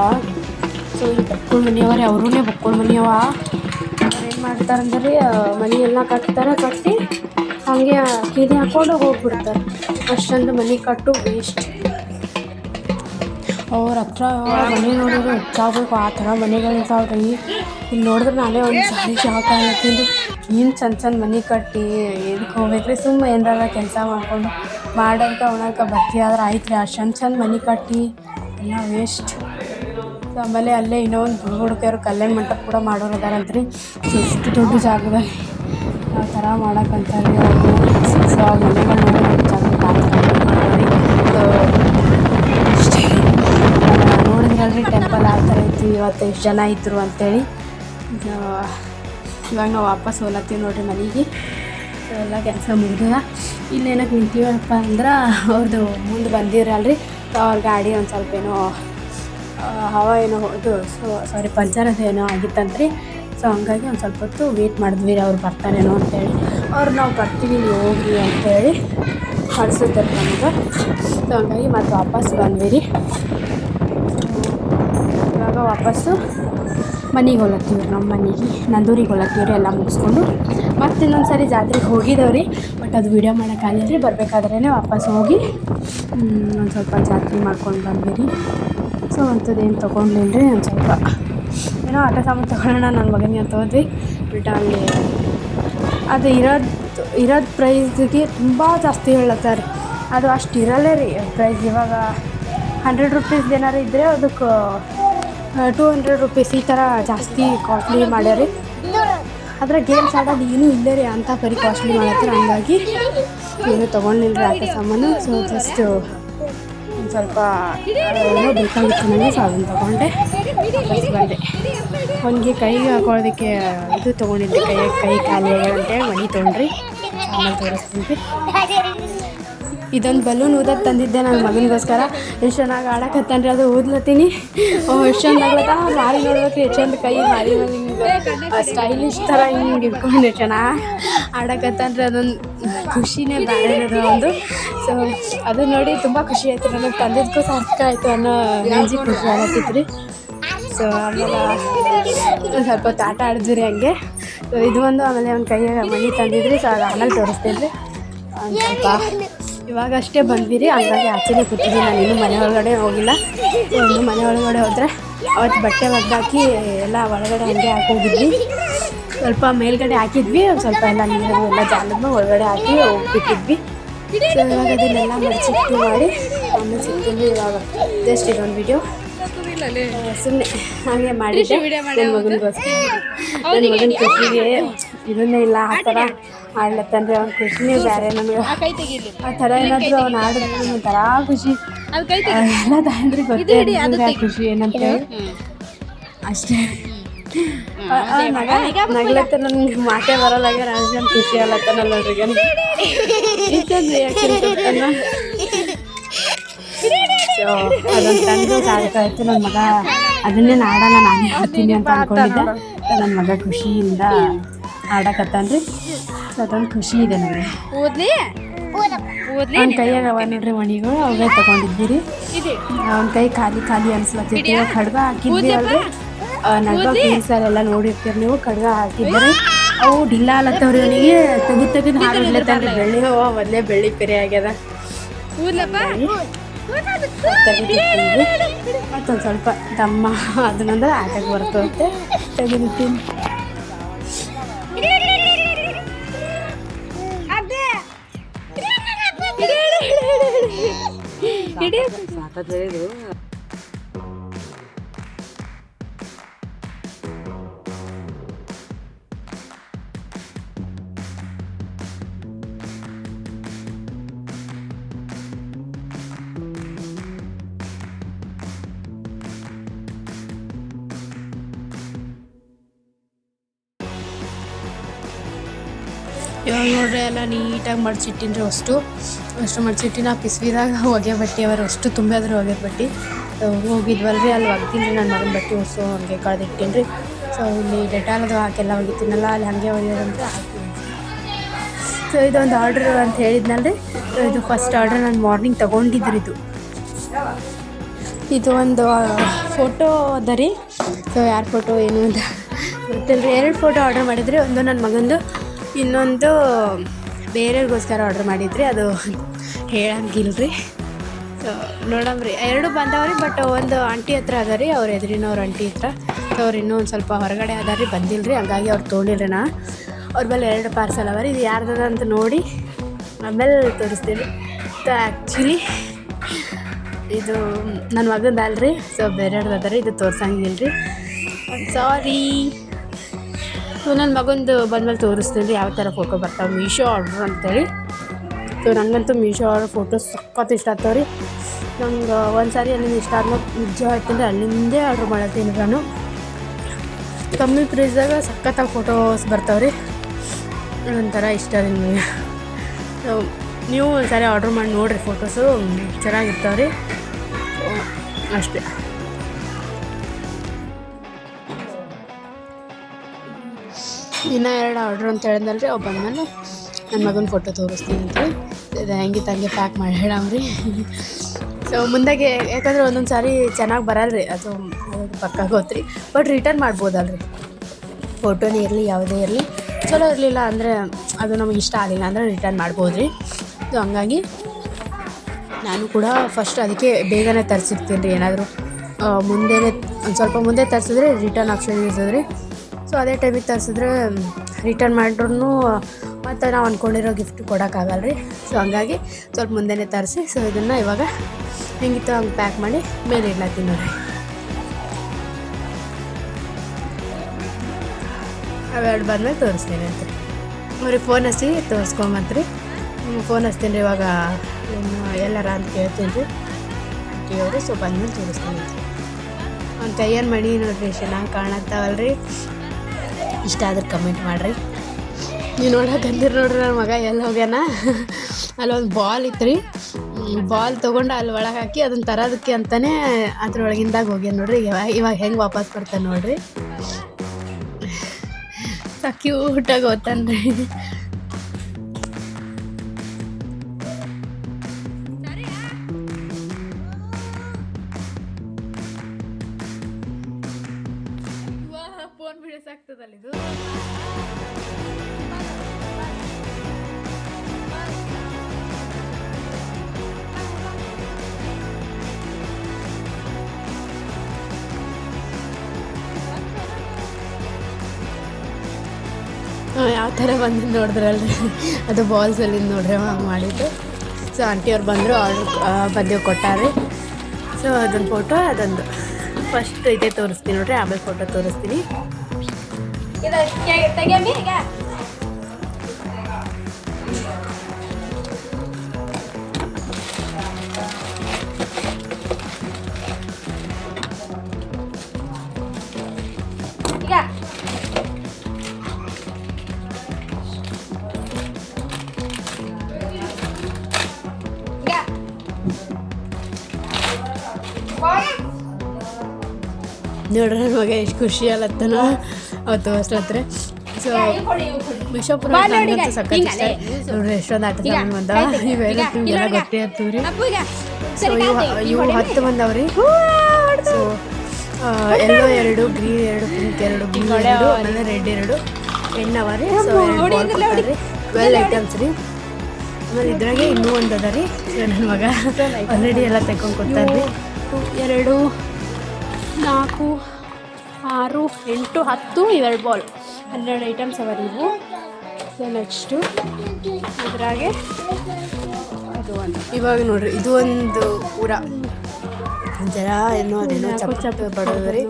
ಸೊ ಇಲ್ಲಿ ಬಕ್ಕುಳ ಮನೆಯವ್ರೆ ಅವ್ರೂ ಬಕ್ಕುಳ ಮನೆಯವ ಅವ್ರು ಏನು ಮಾಡ್ತಾರಂದ್ರೆ ಮನೆ ಎಲ್ಲ ಕಟ್ತಾರೆ, ಕಟ್ಟಿ ಹಾಗೆ ಕೀಲಿ ಹಾಕೊಂಡು ಹೋಗ್ಬಿಡ್ತಾರೆ ಅಷ್ಟೊಂದು ಮನೆ ಕಟ್ಟು ವೇಸ್ಟ್ ಅವ್ರ ಹತ್ರ ಮನೆ ನೋಡಿದ್ರೆ ಹೆಚ್ಚಾಗಬೇಕು, ಆ ಥರ ಮನೆಗಳಿರ್ತಾವ್ರಿ ಇಲ್ಲಿ ನೋಡಿದ್ರೆ ನಾನೇ ಒಂದು ಸಾರಿ ಶಾಕ್ ಆಗ್ಲತ್ತೀನಿ ಏನು ಚಂದ ಚಂದ ಮನೆ ಕಟ್ಟಿ ಎದಕ್ಕೆ ಹೋಗ್ಬೇಕ್ರಿ? ಸುಮ್ಮನೆ ಏನಾರ ಕೆಲಸ ಮಾಡ್ಕೊಂಡು. ಮಾಡೋಕೆ ಒಣಕ ಬತ್ತಿ ಆದ್ರೆ ಆಯ್ತು ರೀ ಅಷ್ಟು ಚಂದ ಚಂದ ಮನೆ ಕಟ್ಟಿ ಎಲ್ಲ ವೇಸ್ಟ್ ಆಮೇಲೆ ಅಲ್ಲೇ ಇನ್ನೊಂದು ಹುಡುಗಿಯರು ಕಲ್ಯಾಣ ಮಂಟಪ ಕೂಡ ಮಾಡೋರು ಅದಾರಂತ್ರಿ. ಎಷ್ಟು ದೊಡ್ಡ ಜಾಗದಲ್ಲಿ. ಆ ಥರ ಮಾಡಕ್ಕಂತಾರೆ ಅವರು ಸೊ ಆ ಮನೆಗಳು ನೋಡಿ ಹೆಚ್ಚಾಗಬೇಕು ಆ ಥರ ಸೊ ಅಷ್ಟೇ ನೋಡಿದ್ರಲ್ರಿ ಟೆಂಪಲ್ ಆ ಥರ ಇತ್ತು ಇವತ್ತು ಎಷ್ಟು ಜನ ಇದ್ದರು ಇದು ಇವಾಗ ನಾವು ವಾಪಸ್ ಹೋಲತ್ತೀವಿ ನೋಡ್ರಿ ಮನೆಗೆ. ಸೊ ಎಲ್ಲ ಕೆಲಸ ಮುಗಿದ ಇಲ್ಲೇನಕ್ಕೆ ನಿಂತೀವಪ್ಪ ಅಂದ್ರೆ ಅವ್ರದ್ದು ಮುಂದೆ ಬಂದಿರಲ್ರಿ. ಅವ್ರ ಗಾಡಿ ಒಂದು ಸ್ವಲ್ಪ ಏನೋ ಹವಾ ಏನೋ, ಇದು ಸೊ ಸಾರಿ ಪಂಚರ್ ಏನೋ ಆಗಿತ್ತಂತ್ರಿ. ಸೊ ಹಂಗಾಗಿ ಒಂದು ಸ್ವಲ್ಪ ಹೊತ್ತು ವೇಟ್ ಮಾಡಿದ್ವಿ ಅವ್ರು ಬರ್ತಾರೇನೋ ಅಂತೇಳಿ. ಅವ್ರು ನಾವು ಬರ್ತೀವಿ, ನೀವು ಹೋಗಿ ಅಂತೇಳಿ ಕಳ್ಸಿದ್ದಾರೆ ನಮ್ಗೆ. ಸೊ ಹಂಗಾಗಿ ಮತ್ತೆ ವಾಪಸ್ ಬಂದ್ವಿ ಇವಾಗ ವಾಪಸ್ಸು ಮನೆಗೆ ಹೊಲತ್ತೀವಿ ರೀ ನಮ್ಮ ಮನೆಗೆ, ನಂದೂರಿಗೆ ಹೊಲತ್ತೀವ್ರಿ ಎಲ್ಲ ಮುಗಿಸ್ಕೊಂಡು. ಮತ್ತೆ ಇನ್ನೊಂದು ಸಾರಿ ಜಾತ್ರೆಗೆ ಹೋಗಿದ್ದೇವೆ ರೀ, ಬಟ್ ಅದು ವೀಡಿಯೋ ರೀ ಬರಬೇಕಾದ್ರೇ ವಾಪಸ್ ಹೋಗಿ ಒಂದು ಸ್ವಲ್ಪ ಜಾತ್ರೆ ಮಾಡ್ಕೊಂಡು ಬಂದ್ವಿ ರೀ. ಸೊ ಅಂಥದ್ದು ಏನು ರೀ ಒಂದು ಸ್ವಲ್ಪ ಏನೋ ಆಟ ಸಾಮಾನು ತೊಗೊಳ್ಳೋಣ ನನ್ನ ಮಗನಿಗೆ ಅಂತ ಹೋದ್ವಿ. ಬಟ್ ಅಲ್ಲಿ ಅದು ಇರೋದು ಇರೋದು ಪ್ರೈಸ್ಗೆ ತುಂಬ ಜಾಸ್ತಿ ಹೇಳತ್ತಾರೆ ಅದು ಅಷ್ಟು ಇರಲ್ಲೇ ರೀ ಪ್ರೈಸ್ ಇವಾಗ. ಹಂಡ್ರೆಡ್ ರುಪೀಸ್ ಏನಾರು ಇದ್ದರೆ ಅದಕ್ಕೆ ಟೂ ಹಂಡ್ರೆಡ್ ರುಪೀಸ್ ಈ ಥರ ಜಾಸ್ತಿ ಕಾಸ್ಟ್ಲಿ ಮಾಡ್ಯಾರಿ ಆದರೆ ಗೇಮ್ಸ್ ಆಡೋದು ಏನೂ ಇಲ್ಲೇ ರೀ ಅಂತ ಬರೀ ಕಾಸ್ಟ್ಲಿ ಮಾಡತ್ತಾರೆ. ಹಂಗಾಗಿ ಏನೂ ತೊಗೊಂಡಿಲ್ಲ ಆಟ ಸಾಮಾನು. ಸೊ ಜಸ್ಟು ಒಂದು ಸ್ವಲ್ಪ ಏನೋ ಬೇಕಾಗಿತ್ತು ನನಗೆ ಸೊ ಅದನ್ನು ತೊಗೊಂಡೆ. ವಾಪಸ್ ಬಂದೆ ಅವನಿಗೆ ಕೈಗೆ ಹಾಕೊಳ್ಳೋದಕ್ಕೆ ಇದು ತೊಗೊಂಡಿದ್ದೆ. ಕೈ ಕೈ ಅಂತೇಳಿ ಮಣಿ ತೊಗೊಂಡ್ರಿ. ಆಮೇಲೆ ತೋರಿಸ್ತೀನಿ. ಇದೊಂದು ಬಲೂನ್ ಊದಕ್ಕೆ ತಂದಿದ್ದೆ ನನ್ನ ಮಗನಿಗೋಸ್ಕರ. ಎಷ್ಟು ಚೆನ್ನಾಗಿ ಆಡಕತ್ತಾನ್ರಿ ಅದು ಊದ್ಲತ್ತೀನಿ ಎಷ್ಟು ಚೆನ್ನಾಗ್ಲತ್ತ ಮಾರಿ ನೋಡ್ಬೇಕು, ಎಷ್ಟು ಚಂದ ಕೈ ಮಾರಿ ಸ್ಟೈಲಿಶ್ ಥರ ಹಿಂಗೆ ಇಟ್ಕೊಂಡು ಚೆನ್ನಾಗಿ ಆಡಕತ್ತಾನ್ರಿ ಅದೊಂದು ಖುಷಿನೇ ಬೇರೆ ಅದು ಒಂದು. ಸೊ ಅದು ನೋಡಿ ತುಂಬ ಖುಷಿ ಆಯ್ತು. ನನಗೆ ತಂದಿದ್ದಕ್ಕೂ ಸಾರ್ಥಕ ಆಯಿತು ಅನ್ನೋ ಖುಷಿ ಆಗತ್ತಿತ್ತು ರೀ ಸೊ ಆಮೇಲೆ ಒಂದು ಸ್ವಲ್ಪ ಹೊತ್ತು ಆಟ ಆಡಿದ್ರಿ ಹಂಗೆ. ಸೊ ಇದು ಒಂದು ಆಮೇಲೆ ಅವ್ನ ಕೈಯಾಗ ಮನೆ ತಂದಿದ್ರಿ. ಸೊ ಅದು ಆಮೇಲೆ ತೋರಿಸ್ತಿದ್ರಿ. ಸ್ವಲ್ಪ ಇವಾಗ ಅಷ್ಟೇ ಬಂದಿರಿ. ಹಂಗಾಗಿ ಆಚೆನೇ ಕೂತಿದ್ವಿ. ನಾನು ಇನ್ನೂ ಮನೆ ಒಳಗಡೆ ಹೋಗಿಲ್ಲ. ಸೊ ಇನ್ನು ಮನೆ ಒಳಗಡೆ ಹೋದರೆ ಅವತ್ತು ಬಟ್ಟೆ ಒಗ್ದಾಕಿ ಎಲ್ಲ ಒಳಗಡೆ ಹಂಗೆ ಹಾಕೋಗಿದ್ವಿ ಸ್ವಲ್ಪ ಮೇಲ್ಗಡೆ ಹಾಕಿದ್ವಿ. ಸ್ವಲ್ಪ ಎಲ್ಲ ನೀರು, ಎಲ್ಲ ಜಾಲದ ಒಳಗಡೆ ಹಾಕಿ ಹೋಗ್ಬಿಟ್ಟಿದ್ವಿ. ಸೊ ಇವಾಗ ಅದನ್ನೆಲ್ಲ ಮಾಡಿ ಆಮೇಲೆ ಸಿಗ್ತೀನಿ ಇವಾಗ. ಜಸ್ಟ್ ಇದೊಂದು ವಿಡಿಯೋ ಸುಮ್ಮನೆ ಹಾಗೆ ನನ್ನ ಮಗನಿಗೋಸ್ಕರ. ನನ್ನ ಮಗನ ಖುಷಿಗೆ ಇದನ್ನೇ ಇಲ್ಲ ಆ ಥರ ಆಡ್ಲತ್ತಂದ್ರೆ ಅವ್ನ ಖುಷಿನೇ ಬೇರೆ ನಮ್ಗೆ. ಆ ಥರ ಏನಾದರೂ ಅವ್ನು ಆಡಿದ್ರೆ ಒಂಥರ ಖುಷಿ. ಎಲ್ಲ ತಾಯಂದ್ರೆ ಗೊತ್ತೇ ಇರ್ತದೆ ಆ ಖುಷಿ ಏನಂತ ಅಷ್ಟೇ. ನಗ್ಲತ್ತ ನನ್ಗೆ ಮಾತೇ ಬರಲ್ಲ ಖುಷಿ ಅಲ್ಲತ್ತ ನೋಡ್ರಿ ಇಷ್ಟೊಂದು ರಿಯಾಕ್ಷನ್ ಕೊಡ್ತಾನ ಸೊ ಅದೊಂದು ತಂದು ಸಾಕಾಯ್ತು ನನ್ನ ಮಗ ಅದನ್ನೇ ಆಡೋಣ ನಾನು ಆಡ್ತೀನಿ ಅಂತ ಅನ್ಕೊಂಡಿದ್ದೆ. ನನ್ನ ಮಗ ಖುಷಿಯಿಂದ ಆಡಕತ್ತಾನ್ರಿ ಸೊ ಅದೊಂದು ಖುಷಿ ಇದೆ ನನಗೆ. ಓದ್ಲಿ? ಅವ್ನ ಕೈಯಾಗ ಅವ ನೋಡ್ರಿ ಮಣಿಗಳು ಅವೇ ತಗೊಂಡಿದ್ದೀರಿ. ಅವನ ಕೈ ಖಾಲಿ ಖಾಲಿ ಅನ್ಸ್ಲತ್ತಿತ್ತು. ಖಡ್ಗ ಹಾಕಿದ್ವಿ ಅಲ್ರಿ? ನಗ ಪೀಸಲ್ಲೆಲ್ಲ ನೋಡಿರ್ತೀರಿ ನೀವು ಖಡ್ಗ ಹಾಕಿದ್ರಿ ಅವು ಡಿಲ್ಲ ಅಲ್ಲತ್ತವ್ರಿ ಅವನಿಗೆ. ತೆಗೆದು ತೆಗೆದು ಹಾರಿಡ್ಲತ್ತಲ್ರಿ ಬೆಳ್ಳಿ. ಹೂವ ಮೊದಲೇ ಬೆಳ್ಳಿ ಪೆರೆ ಆಗ್ಯದ. ಮತ್ತೊಂದು ಸ್ವಲ್ಪ ದಮ್ಮ. ಅದನ್ನಂದ್ರೆ ಆಟಕ್ಕೆ ಬರ್ತದೆ ತೆಗೆದಿರ್ತೀನಿ ಇವಾಗ ನೋಡ್ರಿ ಎಲ್ಲ ನೀಟಾಗಿ ಮಡಿಸಿಟ್ಟಿನಿ ರೀ ಅಷ್ಟು ಅಷ್ಟು ಮಡ್ಚಿಟ್ಟಿನ ಪಿಸ್ವಿದಾಗ ಹೊಗೆ ಬಟ್ಟೆ ಅವರು ಅಷ್ಟು ತುಂಬಿದ್ರೆ ಹೊಗೆ ಬಟ್ಟೆ. ಹೋಗಿದ್ವಲ್ಲ ರೀ ಅಲ್ಲಿ ಒಗ್ತೀನಿ ನಾನು ಮಗನ ಬಟ್ಟೆ ಹೊಸು ಹಂಗೆ ಕಳೆದಿಟ್ಟೀನಿ ರೀ ಸೊ ಇಲ್ಲಿ ಡೆಟಾಲದು ಹಾಕೆಲ್ಲ ಒಗಿತೀನಲ್ಲ ಅಲ್ಲಿ ಹಾಗೆ ಒಗೆಯೋದಂತ ಹಾಕಿ. ಸೊ ಇದೊಂದು ಆರ್ಡ್ರ್ ಅಂತ ಹೇಳಿದ್ನಲ್ರಿ. ಸೊ ಇದು ಫಸ್ಟ್ ಆರ್ಡ್ರ್ ನಾನು ಮಾರ್ನಿಂಗ್ ತೊಗೊಂಡಿದ್ರಿ ಇದು. ಇದು ಒಂದು ಫೋಟೋ ಅದ ರೀ. ಸೊ ಯಾರ ಫೋಟೋ ಏನು ಅಂತ ಗೊತ್ತಿಲ್ಲ ರೀ ಎರಡು ಫೋಟೋ ಆರ್ಡರ್ ಮಾಡಿದ್ರಿ. ಒಂದು ನನ್ನ ಮಗಂದು ಇನ್ನೊಂದು ಬೇರೆಯವ್ರಿಗೋಸ್ಕರ ಆರ್ಡ್ರ್ ಮಾಡಿದ್ರಿ ಅದು ಹೇಳಂಗಿಲ್ಲ ರೀ ಸೊ ನೋಡಮ್ರಿ ಎರಡು ಬಂದವ್ರಿ ಬಟ್ ಒಂದು ಆಂಟಿ ಹತ್ರ ಅದ ರೀ, ಅವ್ರ ಎದುರಿನವ್ರ ಆಂಟಿ ಹತ್ರ. ಸೊ ಅವ್ರು ಇನ್ನೂ ಒಂದು ಸ್ವಲ್ಪ ಹೊರಗಡೆ ಅದ ರೀ ಬಂದಿಲ್ಲ ರೀ ಹಂಗಾಗಿ ಅವ್ರು ತೊಗೊಂಡಿಲ್ರಿ ನಾ. ಅವ್ರ ಮೇಲೆ ಎರಡು ಪಾರ್ಸಲ್ ಅವ ರೀ, ಇದು ಯಾರ್ದದ ಅಂತ ನೋಡಿ ಆಮೇಲೆ ತೋರಿಸ್ತೀನಿ. ಸೊ ಆ್ಯಕ್ಚುಲಿ ಇದು ನನ್ನ ಮಗಂದು ಅಲ್ರಿ ಸೊ ಬೇರೆಯವ್ರದ್ದು ಅದ ರೀ, ಇದು ತೋರ್ಸಂಗಿಲ್ಲ ರೀ ಸಾರಿ ಸೊ ನನ್ನ ಮಗಂದು ಬಂದ್ಮೇಲೆ ತೋರಿಸ್ತೀನಿ ಯಾವ ಥರ ಫೋಟೋ ಬರ್ತಾವೆ. ಮೀಶೋ ಆರ್ಡ್ರ್ ಅಂತೇಳಿ. ಸೊ ನನಗಂತೂ ಮೀಶೋ ಆರ್ಡ್ರ್ ಫೋಟೋ ಸಖತ್ ಇಷ್ಟ ಆಗ್ತಾವೆ ರೀ. ನಂಗೆ ಒಂದು ಸಾರಿ ಅಲ್ಲಿಂದ ಇಷ್ಟ ಆದ್ಮೇಲೆ ನಿಜ ಆಯ್ತಂದ್ರೆ ಅಲ್ಲಿಂದೇ ಆರ್ಡ್ರ್ ಮಾಡತ್ತೀನಿ ನಾನು. ಕಮ್ಮಿ ಪ್ರೈಸ್ದಾಗ ಸಖತ್ತಾಗಿ ಫೋಟೋಸ್ ಬರ್ತಾವೆ ರೀ. ಒಂಥರ ಇಷ್ಟ ರೀ ನಿಮಗೆ. ಸೊ ನೀವು ಒಂದು ಸಾರಿ ಆರ್ಡ್ರ್ ಮಾಡಿ ನೋಡಿರಿ ಫೋಟೋಸು ಚೆನ್ನಾಗಿರ್ತಾವೆ ರೀ. ಅಷ್ಟೇ. ಇನ್ನು ಎರಡು ಆರ್ಡ್ರ್ ಅಂತ ಹೇಳಿದ್ನಲ್ಲ ರೀ ಅವು ಬಂದಮೇಲೆ ನನ್ನ ಮಗನ ಫೋಟೋ ತೋರಿಸ್ತೀನಿ ಅಂತ ರೀ ಇದು ಹೆಂಗಿತ್ತು ಹಂಗೆ ಪ್ಯಾಕ್ ಮಾಡಿ ಹೇಳಮ್ರಿ ಸೊ ಮುಂದಾಗೆ ಯಾಕಂದ್ರೆ ಒಂದೊಂದು ಸಾರಿ ಚೆನ್ನಾಗಿ ಬರಲ್ಲ ರೀ ಅದು ಪಕ್ಕ ಗೊತ್ತ್ರಿ. ಬಟ್ ರಿಟರ್ನ್ ಮಾಡ್ಬೋದಲ್ರಿ. ಫೋಟೋನೇ ಇರಲಿ, ಯಾವುದೇ ಇರಲಿ. ಚಲೋ ಇರಲಿಲ್ಲ ಅಂದರೆ ಅದು ನಮಗೆ ಇಷ್ಟ ಆಗಲಿಲ್ಲ ಅಂದರೆ ರಿಟರ್ನ್ ಮಾಡ್ಬೋದು ರೀ ಸೊ ಹಂಗಾಗಿ ನಾನು ಕೂಡ ಫಸ್ಟ್ ಅದಕ್ಕೆ ಬೇಗನೆ ತರಿಸಿರ್ತೀನಿ ರೀ ಏನಾದರೂ ಮುಂದೆನೇ ಒಂದು ಸ್ವಲ್ಪ ಮುಂದೆ ತರಿಸಿದ್ರೆ ರಿಟರ್ನ್ ಆಪ್ಷನ್ ಇರ್ತದೆ ರೀ ಸೊ ಅದೇ ಟೈಮಿಗೆ ತರಿಸಿದ್ರೆ ರಿಟರ್ನ್ ಮಾಡಿದ್ರೂ ಮತ್ತು ನಾವು ಅಂದ್ಕೊಂಡಿರೋ ಗಿಫ್ಟ್ ಕೊಡೋಕ್ಕಾಗಲ್ಲ ರೀ ಸೊ ಹಂಗಾಗಿ ಸ್ವಲ್ಪ ಮುಂದೆನೇ ತರಿಸಿ ಸೊ ಇದನ್ನು ಇವಾಗ ಹೆಂಗಿತ್ತು ಹಂಗೆ ಪ್ಯಾಕ್ ಮಾಡಿ ಮೇಲೆ ಇಡ್ಲತ್ತೀನಿ ನೋಡಿ ಅವೆರಡು ಬಂದ್ಮೇಲೆ ತೋರಿಸ್ತೀನಿ ಅಂತ. ಅವ್ರಿಗೆ ಫೋನ್ ಹಚ್ಚಿ ತೋರಿಸ್ಕೊಂಬಂತ್ರಿ. ಫೋನ್ ಹಚ್ತೀನಿ ರೀ ಇವಾಗ ಇನ್ನು ಎಲ್ಲಾರ ಅಂತ ಕೇಳ್ತೀನಿ ರೀ ಕೇಳಿದ್ರೆ ಸೊ ಬಂದ್ಮೇಲೆ ತೋರಿಸ್ತೀನಿ ಅಂತ. ಅವ್ನ ಕೈಯನ್ ಮಣಿ ನೋಡ್ರಿ ಚೆನ್ನಾಗಿ ಕಾಣತ್ತಾವಲ್ಲ ರೀ ಇಷ್ಟ ಆದ್ರೆ ಕಮೆಂಟ್ ಮಾಡಿರಿ. ನೀವು ನೋಡಕ್ಕಂತೀರಿ ನೋಡ್ರಿ ನನ್ನ ಮಗ ಎಲ್ಲಿ ಹೋಗ್ಯಾನ? ಅಲ್ಲೊಂದು ಬಾಲ್ ಇತ್ತು ರೀ ಬಾಲ್ ತೊಗೊಂಡು ಅಲ್ಲಿ ಒಳಗೆ ಹಾಕಿ ಅದನ್ನ ತರೋದಕ್ಕೆ ಅಂತಲೇ ಅದ್ರೊಳಗಿಂದಾಗ ಹೋಗ್ಯಾನ ನೋಡ್ರಿ. ಇವಾಗ ಇವಾಗ ಹೆಂಗೆ ವಾಪಸ್ ಬರ್ತಾನೆ ನೋಡ್ರಿ. ಕ್ಯೂಟಾಗಿ ಓದ್ತಾನೆ ರೀ ಬಂದು ನೋಡಿದ್ರಲ್ರಿ? ಅದು ಬಾಲ್ಸಲ್ಲಿ ನೋಡ್ರಿ ಮಾಡಿದ್ದು. ಸೊ ಆಂಟಿ ಅವ್ರು ಬಂದರು ಆರ್ಡ್ರ್ ಬಂದು ಕೊಟ್ಟಾರೆ. ಸೊ ಅದೊಂದು ಫೋಟೋ ಅದೊಂದು. ಫಸ್ಟ್ ಇದೇ ತೋರಿಸ್ತೀನಿ ನೋಡ್ರಿ, ಆಮೇಲೆ ಫೋಟೋ ತೋರಿಸ್ತೀನಿ. ನೋಡ್ರಿ ನನ್ನ ಮಗ ಎಷ್ಟು ಖುಷಿ ಅಲ್ಲತ್ತನ ಅವತ್ತು ಹೊಸ್ಲತ್ರ ಸೊ ವಿಶ್ವಪುರ. ನೋಡ್ರಿ ಎಷ್ಟೊಂದು ಆಟ ಸಾಮಾನು ಇವೆಲ್ಲ ನಿಮ್ಗೆಲ್ಲ ಗೊತ್ತೇ ಆಗ್ತವ್ರಿ ಸೊ ಇವು ಇವು. ಹತ್ತು ಬಂದವ್ರಿ. ಸೊ ಎಲ್ಲೋ ಎರಡು ಗ್ರೀನ್ ಎರಡು ಪಿಂಕ್ ಎರಡು ಬ್ಲೂ ಎರಡು ಆಮೇಲೆ ರೆಡ್ ಎರಡು. ಎಣ್ಣವ ರೀ ಸೊ. ಟ್ವೆಲ್ ಐಟಮ್ಸ್ ರೀ. ಆಮೇಲೆ ಇದ್ರಾಗೆ ಇನ್ನೂ ಒಂದು ಅದ ರೀ ಸೊ ನನ್ನ ಮಗ ಆಲ್ರೆಡಿ ಎಲ್ಲ ತೆಕ್ಕೊಂಡು ಕೊಡ್ತಾರೆ ಎರಡು ನಾಲ್ಕು ಆರು ಎಂಟು ಹತ್ತು ಇವೆರಡು ಬಾಲ್ ಹನ್ನೆರಡು ಐಟಮ್ಸ್ ಅವ ನೀವು. ಸೊ ನೆಕ್ಸ್ಟು ಇದ್ರಾಗೆ ಅದು ಒಂದು. ಇವಾಗ ನೋಡ್ರಿ ಇದು ಒಂದು ಊರ ಜರ ಏನೋ ಅದೇನೋ ಚಪ್ಪ ಬಡವ್ರಿ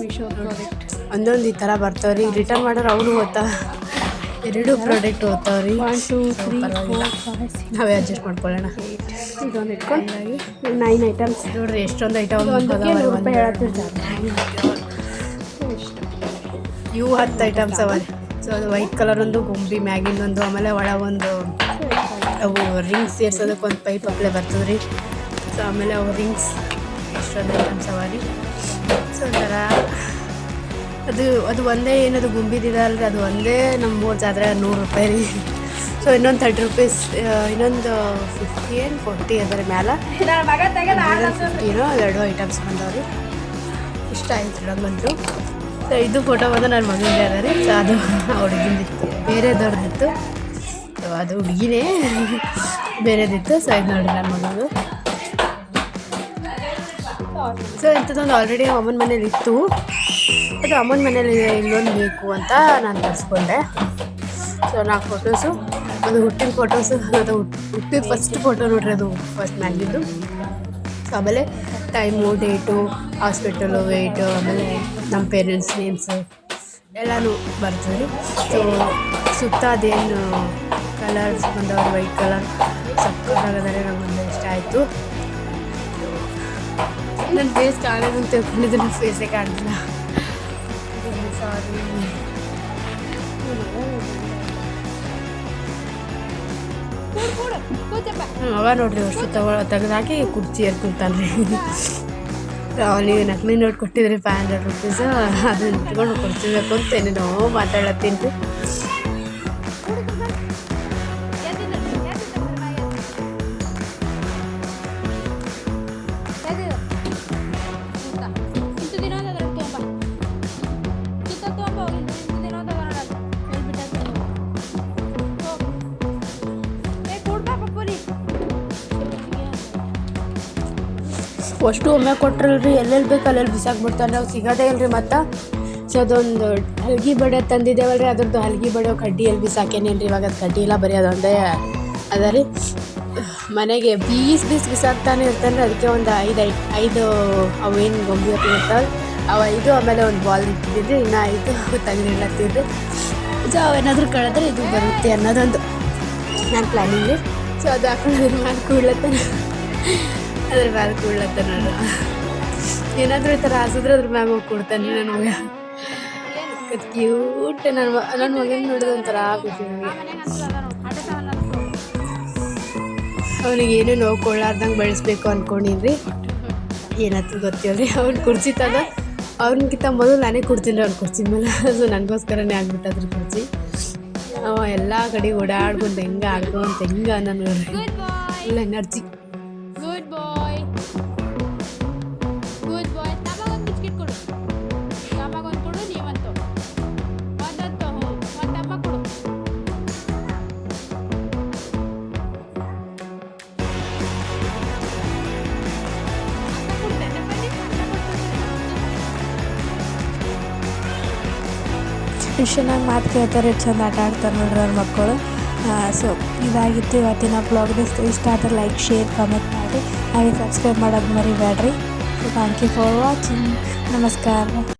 ಮೀಶೋ ಪ್ರಾಡಕ್ಟ್ ಒಂದೊಂದು ಈ ಥರ ಬರ್ತಾವ್ರಿ. ರಿಟರ್ನ್ ಮಾಡೋರು ಅವರು ಓದ್ತಾ ಎರಡು ಪ್ರಾಡಕ್ಟ್ ಓದ್ತಾವ್ರಿ ನಾವೇ ಅಡ್ಜಸ್ಟ್ ಮಾಡ್ಕೊಳ್ಳೋಣ. ಇದೊಂದು ಇಟ್ಕೊಂಡು ನೈನ್ ಐಟಮ್ಸ್ ನೋಡ್ರಿ ಎಷ್ಟೊಂದು ಐಟಮ್ ಹೇಳತ್ತಿರ್ತಾರೆ ಇವು ಹತ್ತು ಐಟಮ್ಸ್ ಅವ. ಸೊ ಅದು ವೈಟ್ ಕಲರ್ ಒಂದು ಗುಂಬಿ ಮ್ಯಾಗಿನ ಒಂದು ಆಮೇಲೆ ಒಂದು ಅವು ರಿಂಗ್ಸ್ ಸೇರ್ಸೋದಕ್ಕೆ ಒಂದು ಪೈಪ್ ಅಪ್ಲೆ ಬರ್ತದೆ ರೀ ಸೊ ಆಮೇಲೆ ಅವು ರಿಂಗ್ಸ್ ಎಷ್ಟೊಂದು ಐಟಮ್ಸ್ ಅವ ರೀ. ಸೊ ಒಂಥರ ಅದು ಅದು ಒಂದೇ ಏನದು ಗುಂಬಿದಿದೆ ಅಲ್ರಿ ಅದು ಒಂದೇ ನಮ್ಮ ಮೂರು ಜಾತ್ರೆ ನೂರು ರೂಪಾಯಿ ರೀ. ಸೊ ಇನ್ನೊಂದು ತರ್ಟಿ ರುಪೀಸ್ ಇನ್ನೊಂದು ಫಿಫ್ಟಿ ಏನು ಫೋರ್ಟಿ ಅದರ ಮ್ಯಾಲ. ಫಿಫ್ಟಿನೋ ಎರಡು ಐಟಮ್ಸ್ ಬಂದವ್ರಿ. ಇಷ್ಟ ಆಯ್ತು ನಮಗಂತೂ ಸೊ ಇದು ಫೋಟೋ ಬಂದು ನನ್ನ ಮಗನಿಗೆ ಅದ ರೀ. ಸೊ ಅದು ಹುಡುಗಿಂದಿತ್ತು. ಬೇರೆದವ್ರದ್ದಿತ್ತು ಸೊ ಅದು ಹುಡುಗಿನೇ. ಬೇರೆದಿತ್ತು. ಸೊ ಇದು ನೋಡಿ ನನ್ನ ಮಗನದು ಸೊ ಇಂಥದ್ದೊಂದು ಆಲ್ರೆಡಿ ಅಮ್ಮನ ಮನೇಲಿ ಇತ್ತು ಅದು ಅಮ್ಮನ ಮನೇಲಿ ಇನ್ನೊಂದು ಬೇಕು ಅಂತ ನಾನು ತರಿಸ್ಕೊಂಡೆ. ಸೊ ನಾಲ್ಕು ಫೋಟೋಸು ಅದು ಹುಟ್ಟಿದ ಫೋಟೋಸು ಅದು ಹುಟ್ಟಿದ ಫಸ್ಟ್ ಫೋಟೋ ನೋಡ್ರಿ, ಅದು ಫಸ್ಟ್ ಮ್ಯಾಗಿದ್ದು. ಸೊ ಆಮೇಲೆ ಟೈಮು ಡೇಟು ಹಾಸ್ಪಿಟಲು ವೆಯ್ಟು ಆಮೇಲೆ ನಮ್ಮ ಪೇರೆಂಟ್ಸ್ ನೇಮ್ಸು ಎಲ್ಲನೂ ಬರ್ತದೆ ಸೊ ಸುತ್ತ ಅದೇನು ಕಲರ್ಸ್ ಬಂದವರು ವೈಟ್ ಕಲರ್ ಸಕ್ಕತ್ತಾಗದರೆ, ನಮಗೊಂದು ಇಷ್ಟ ಆಯಿತು. ನನ್ನ ಫೇಸ್ ಕಾಣೋದು ಅಂತ ತಿಳ್ಕೊಂಡಿದ್ದು ನನ್ನ ಫೇಸೇ ಕಾಣ್ತಿಲ್ಲ. ಅವ ನೋಡ್ರಿ ಅಷ್ಟು ತಗೊ ತೆಗೆದಾಕಿ ಕುರ್ಚಿ ಏರ್ ಕುಂತಾನ್ರಿ ಅವನಿಗೆ ನಕಲಿ ನೋಟ್ ಕೊಟ್ಟಿದ್ರಿ ಫೈವ್ ಹಂಡ್ರೆಡ್ ರುಪೀಸ್ ಅದನ್ನ ಇಟ್ಕೊಂಡು ಕೊಡ್ತಿರ್ಬೇಕು ಅಂತ ಏನೇನೋ ಮಾತಾಡತ್ತೀನಿ. ಅಷ್ಟು ಒಮ್ಮೆ ಕೊಟ್ರಲ್ರಿ, ಎಲ್ಲೆಲ್ಲಿ ಬೇಕು ಅಲ್ಲೆಲ್ಲಿ ಬಿಸಾಕ್ಬಿಡ್ತಾರೆ. ನಾವು ಸಿಗೋದೇ ಇಲ್ರಿ ಮತ್ತು. ಸೊ ಅದೊಂದು ಹಲ್ಗಿ ಬಡೆ ತಂದಿದ್ದೇವಲ್ರಿ, ಅದ್ರದ್ದು ಹಲ್ಗಿ ಬಡೆ ಕಡ್ಡಿ ಎಲ್ಲಿ ಬಿಸಾಕೇನಿಲ್ರಿ ಇವಾಗ ಅದು ಕಡ್ಡಿ ಇಲ್ಲ, ಬರೀ ಅದೊಂದೇ ಅದ ಮನೆಗೆ ಬೀಸ್ ಬೀಸ್ ಬಿಸಾಕ್ತಾನೆ ಇರ್ತಾನೆ ಅದಕ್ಕೆ ಒಂದು ಐದು ಐ ಐದು ಅವೇನು ಗೊಂಬೆ ಇರ್ತಾವೆ ಅವು ಐದು, ಆಮೇಲೆ ಒಂದು ಬಾಲ್ ಇಟ್ಟಿದ್ರಿ. ಇನ್ನು ಐದು ತೆಗೆದಿಡ್ಲತ್ತಿದ್ರಿ ಸೊ ಅವೇನಾದರೂ ಕಳೆದ್ರೆ ಇದು ಬರುತ್ತೆ ಅನ್ನೋದೊಂದು. ನನ್ನ ಪ್ಲ್ಯಾನಿಂಗ್ ಸೊ ಅದು ಹಾಕೊಂಡು ಅದ್ರ ಮ್ಯಾಲ ಮ್ಯಾಲೆ ಕೂಡ್ಲತ್ತಾನ ಏನಾದರೂ ಈ ಥರ ಹಾಸಿದ್ರೆ ಅದ್ರ ಮ್ಯಾಗ ಹೋಗಿ ಕೊಡ್ತಾನೆ ನನ್ನ ಮಗ. ಕ್ಯೂಟ್ ನನ್ನ ನನ್ನ ಮಗನ ನೋಡಿದ ಒಂಥರ ಆಗುತ್ತೆ ನನಗೆ. ಅವನಿಗೆ ಏನು ನೋವು ಕೊಳ್ಳಾರ್ದಂಗೆ ಬೆಳೆಸ್ಬೇಕು ಅಂದ್ಕೊಂಡಿನ್ರಿ ಏನಾಯ್ತು ಗೊತ್ತಿಲ್ಲ ರೀ ಅವ್ನು ಕುರ್ಚಿ ತಾನ ಅವ್ನಿಗಿಂತ ಮೊದಲು ನಾನೇ ಕುಡ್ತೀನಿ ಅವ್ನು ಕುರ್ಚಿ ಮೇಲೆ. ಅದು ನನಗೋಸ್ಕರನೇ ಆಗ್ಬಿಟ್ಟದ್ರ ಕುರ್ಚಿ. ಅವ ಎಲ್ಲ ಕಡೆ ಓಡಾಡ್ಕೊಂಡು ಹೆಂಗೆ ಆಡ್ಕೊಂತ ಹೆಂಗೆ ನಾನು ಇಲ್ಲ ಎನರ್ಜಿ ಚೆನ್ನಾಗಿ ಮಾತು ಕೇಳ್ತಾರೆ, ಚಂದ ಆಟ ಆಡ್ತಾರೆ ನೋಡ್ರಿ ಅವ್ರ ಮಕ್ಕಳು. ಸೊ ಇದಾಗಿತ್ತು ಇವತ್ತಿನ ಬ್ಲಾಗ್ ಇಷ್ಟ ಆದರೆ ಲೈಕ್ ಶೇರ್ ಕಮೆಂಟ್ ಮಾಡಿ. ಹಾಗೆ ಸಬ್ಸ್ಕ್ರೈಬ್ ಮಾಡೋದು ಮರಿಬೇಡ್ರಿ. So thank you for watching ನಮಸ್ಕಾರ.